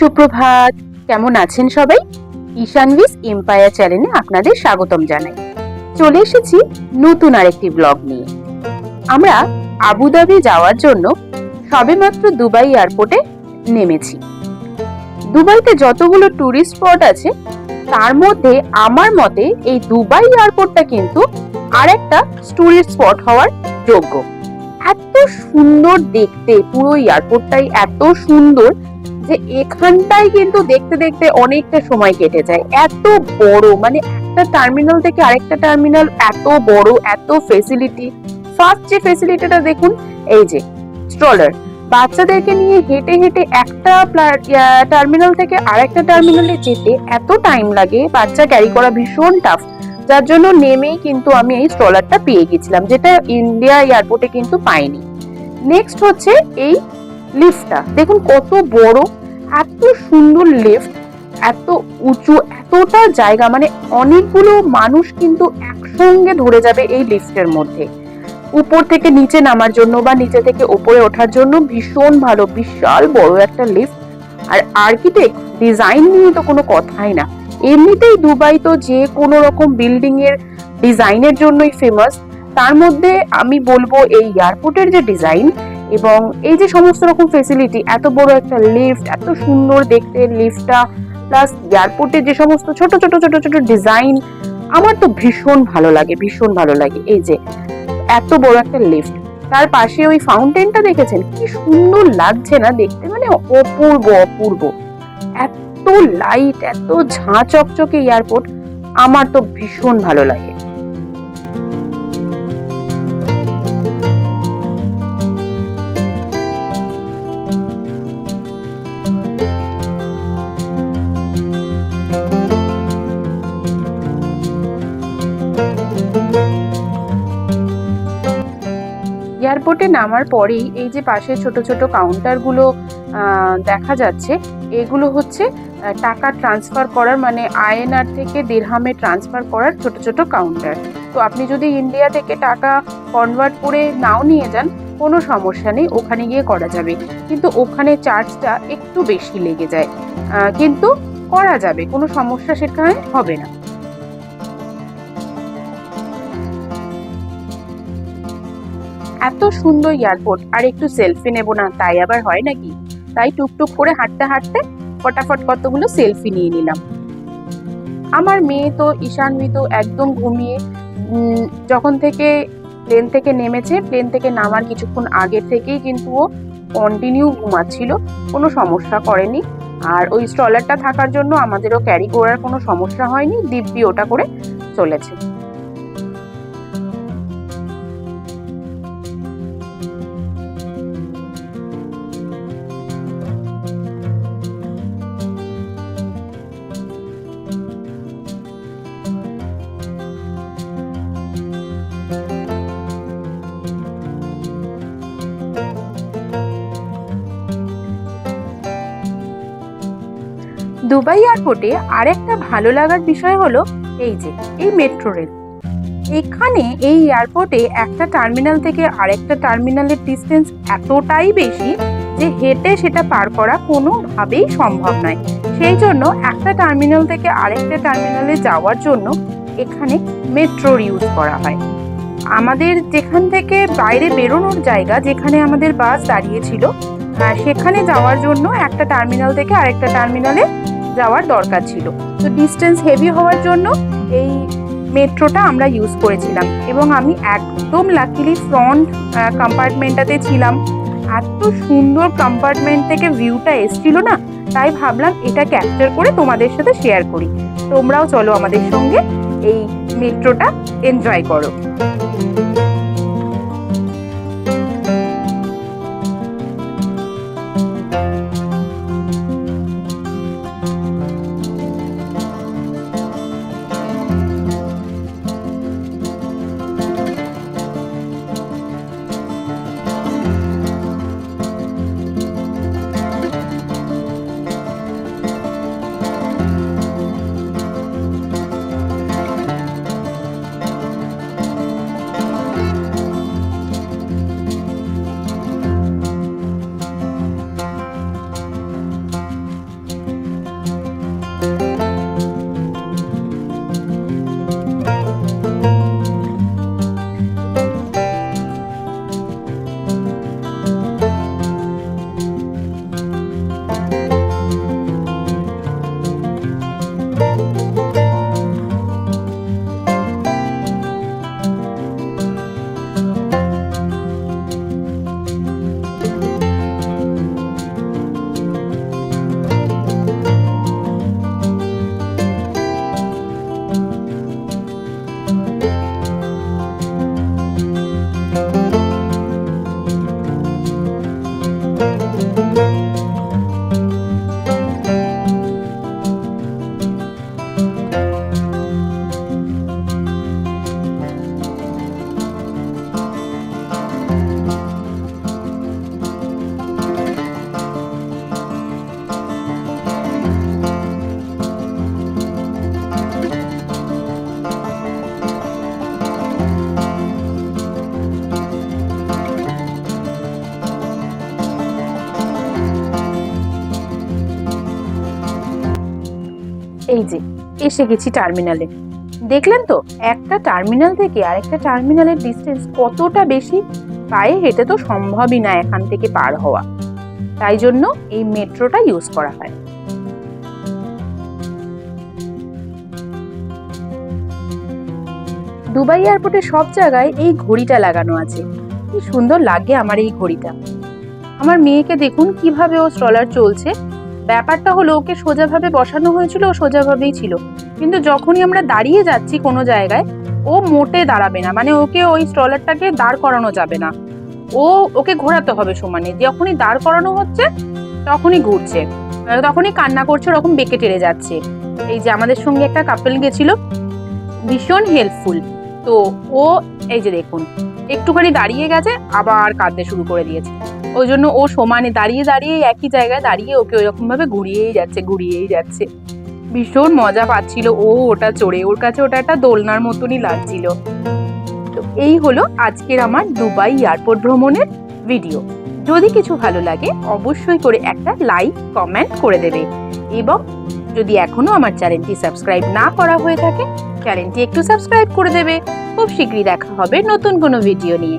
সুপ্রভাত। কেমন আছেন সবাই? ঈশানভিস এম্পায়ার চ্যানেলে আপনাদের স্বাগতম জানাই। চলে এসেছি নতুন আরেকটি ব্লগ নিয়ে। আমরা আবুধাবি যাওয়ার জন্য সবেমাত্র দুবাই এয়ারপোর্টে নেমেছি। দুবাইতে যতগুলো ট্যুরিস্ট স্পট আছে, তার মধ্যে আমার মতে এই দুবাই এয়ারপোর্টটা কিন্তু আরেকটা টুরিস্ট স্পট হওয়ার যোগ্য। এত সুন্দর দেখতে পুরো এয়ারপোর্টটাই এত সুন্দর যে এখানটাই কিন্তু দেখতে দেখতে অনেকটা সময় কেটে যায়। এত বড় মানে একটা টার্মিনাল থেকে আরেকটা টার্মিনাল এত বড়, এত ফেসিলিটি ফার্স্ট যে ফেসিলিটিটা দেখুন, এই যে স্ট্রলার বাচ্চাদেরকে নিয়ে হেঁটে হেঁটে একটা টার্মিনাল থেকে আরেকটা টার্মিনালে যেতে এত টাইম লাগে। বাচ্চা ক্যারি করা ভীষণ টাফ যার জন্য নেমেই কিন্তু আমি এই স্ট্রলারটা পেয়ে গেছিলাম, যেটা ইন্ডিয়া এয়ারপোর্টে কিন্তু পাইনি। নেক্সট হচ্ছে এই লিফটটা দেখুন কত বড় এত সুন্দর লিফট এত উঁচু, এতটা জায়গা মানে অনেকগুলো মানুষ কিন্তু একসঙ্গে ধরে যাবে এই লিফটের মধ্যে। উপর থেকে নিচে নামার জন্য বা নিচে থেকে ওপরে ওঠার জন্য ভীষণ ভালো, বিশাল বড় একটা লিফট আর আর্কিটেক্ট ডিজাইন নিয়ে তো কোনো কথাই না। এমনিতেই দুবাই তো যে কোনো রকম বিল্ডিং এর ডিজাইনের জন্যই ফেমাস তার মধ্যে আমি বলব এই এয়ারপোর্টের যে ডিজাইন এবং এই যে সমস্ত রকম ফেসিলিটি এত বড় একটা লিফট এত সুন্দর দেখতে লিফটটা প্লাস এয়ারপোর্টের যে সমস্ত ছোট ছোট ছোট ছোট ডিজাইন আমার তো ভীষণ ভালো লাগে, ভীষণ ভালো লাগে। এই যে এত বড় একটা লিফট তার পাশে ওই ফাউন্টেনটা দেখেছেন? কি সুন্দর লাগছে না দেখতে মানে অপূর্ব অপূর্ব। এত লাইট এত ঝাঁ চকচকে এয়ারপোর্ট আমার তো ভীষণ ভালো লাগে। এয়ারপোর্টে নামার পরেই এই যে পাশে ছোট ছোট কাউন্টারগুলো দেখা যাচ্ছে, এগুলো হচ্ছে টাকা ট্রান্সফার করার মানে আইএনআর থেকে দেড়হামে ট্রান্সফার করার ছোট ছোট কাউন্টার তো আপনি যদি ইন্ডিয়া থেকে টাকা কনভার্ট করে নাও নিয়ে যান, কোনো সমস্যা নেই, ওখানে গিয়ে করা যাবে। কিন্তু ওখানে চার্জটা একটু বেশি লেগে যায়। কিন্তু করা যাবে, কোনো সমস্যা সেখানে হবে না। এত সুন্দর এয়ারপোর্ট, আর একটু সেলফি নেব না, তাই আবার হয় নাকি? তাই টুকটুক করে হাঁটতে হাঁটতে ফটাফট কতগুলো সেলফি নিয়ে নিলাম। আমার মেয়ে তো ঈশান্বিত একদম ঘুমিয়ে যখন থেকে প্লেন থেকে নেমেছে প্লেন থেকে নামার কিছুক্ষণ আগে থেকেই কিন্তু ও কন্টিনিউ ঘুমাচ্ছিল, কোনো সমস্যা করেনি। আর ওই স্ট্রলারটা থাকার জন্য আমাদেরও ক্যারি করার কোনো সমস্যা হয়নি, দিব্যি ওটা করে চলেছে। দুবাই এয়ারপোর্টে আরেকটা ভালো লাগার বিষয় হলো এই যে, এই মেট্রো রেল এখানে এই এয়ারপোর্টে একটা টার্মিনাল থেকে আরেকটা টার্মিনালের ডিস্টেন্স এতটাই বেশি যে হেঁটে সেটা পার করা কোনোভাবেই সম্ভব নয়। সেই জন্য একটা টার্মিনাল থেকে আরেকটা টার্মিনালে যাওয়ার জন্য এখানে মেট্রোর ইউজ করা হয়। আমাদের যেখান থেকে বাইরে বেরোনোর জায়গা, যেখানে আমাদের বাস দাঁড়িয়েছিল সেখানে যাওয়ার জন্য একটা টার্মিনাল থেকে আরেকটা টার্মিনালে যাওয়ার দরকার ছিল। তো ডিস্টেন্স হেভি হওয়ার জন্য এই মেট্রোটা আমরা ইউজ করেছিলাম এবং আমি একদম লাকিলি ফ্রন্ট কম্পার্টমেন্টটাতে ছিলাম। এত সুন্দর কম্পার্টমেন্ট থেকে ভিউটা এসছিল না, তাই ভাবলাম এটা ক্যাপচার করে তোমাদের সাথে শেয়ার করি। তোমরাও চলো আমাদের সঙ্গে এই মেট্রোটা এনজয় করো। এই যে, এসে গেছি টার্মিনালে দেখলেন তো, একটা টার্মিনাল থেকে আরেকটা টার্মিনালের ডিস্টেন্স কতটা বেশি? পায়ে হেঁটে তো সম্ভবই না এখান থেকে পার হওয়া। তাই জন্য এই মেট্রোটা ইউজ করা হয়। দুবাই এয়ারপোর্টে সব জায়গায় এই ঘড়িটা লাগানো আছে। কি সুন্দর লাগে আমার এই ঘড়িটা। আমার মেয়েকে দেখুন কীভাবে ও স্ট্রলার চলছে। ব্যাপারটা হলো ওকে সোজাভাবে বসানো হয়েছিল, ও সোজাভাবেই ছিল। কিন্তু যখনই আমরা দাঁড়িয়ে যাচ্ছি কোনো জায়গায়, ও মোটে দাঁড়াবে না। মানে ওকে ওই স্ট্রলারটাকে দাঁড় করানো যাবে না। ও, ওকে ঘোরাতে হবে সমানে। যখনই দাঁড় করানো হচ্ছে, তখনই ঘুরছে। তখনই কান্না করছে, ওরকম বেঁকে টেরে যাচ্ছে। এই যে আমাদের সঙ্গে একটা কাপেল গেছিল, ভীষণ হেল্পফুল তো ও, এই যে দেখুন, একটুখানি দাঁড়িয়ে গেছে, আবার কাঁদতে শুরু করে দিয়েছে। ওই জন্য ও সমানে দাঁড়িয়ে দাঁড়িয়ে একই জায়গায় দাঁড়িয়ে ওকে ওইরকম ভাবে ঘুরিয়েই যাচ্ছে ঘুরিয়েই যাচ্ছে। ভীষণ মজা পাচ্ছিল ও ওটা চড়ে। ওর কাছে ওটা একটা দোলনার মতনই লাগছিল। তো এই হলো আজকের আমার দুবাই এয়ারপোর্ট ভ্রমণের ভিডিও। যদি কিছু ভালো লাগে, অবশ্যই করে একটা লাইক, কমেন্ট করে দেবে। এবং যদি এখনও আমার চ্যানেলটি সাবস্ক্রাইব না করা হয়ে থাকে, চ্যানেলটি একটু সাবস্ক্রাইব করে দেবে। খুব শীঘ্রই দেখা হবে নতুন কোনো ভিডিও নিয়ে।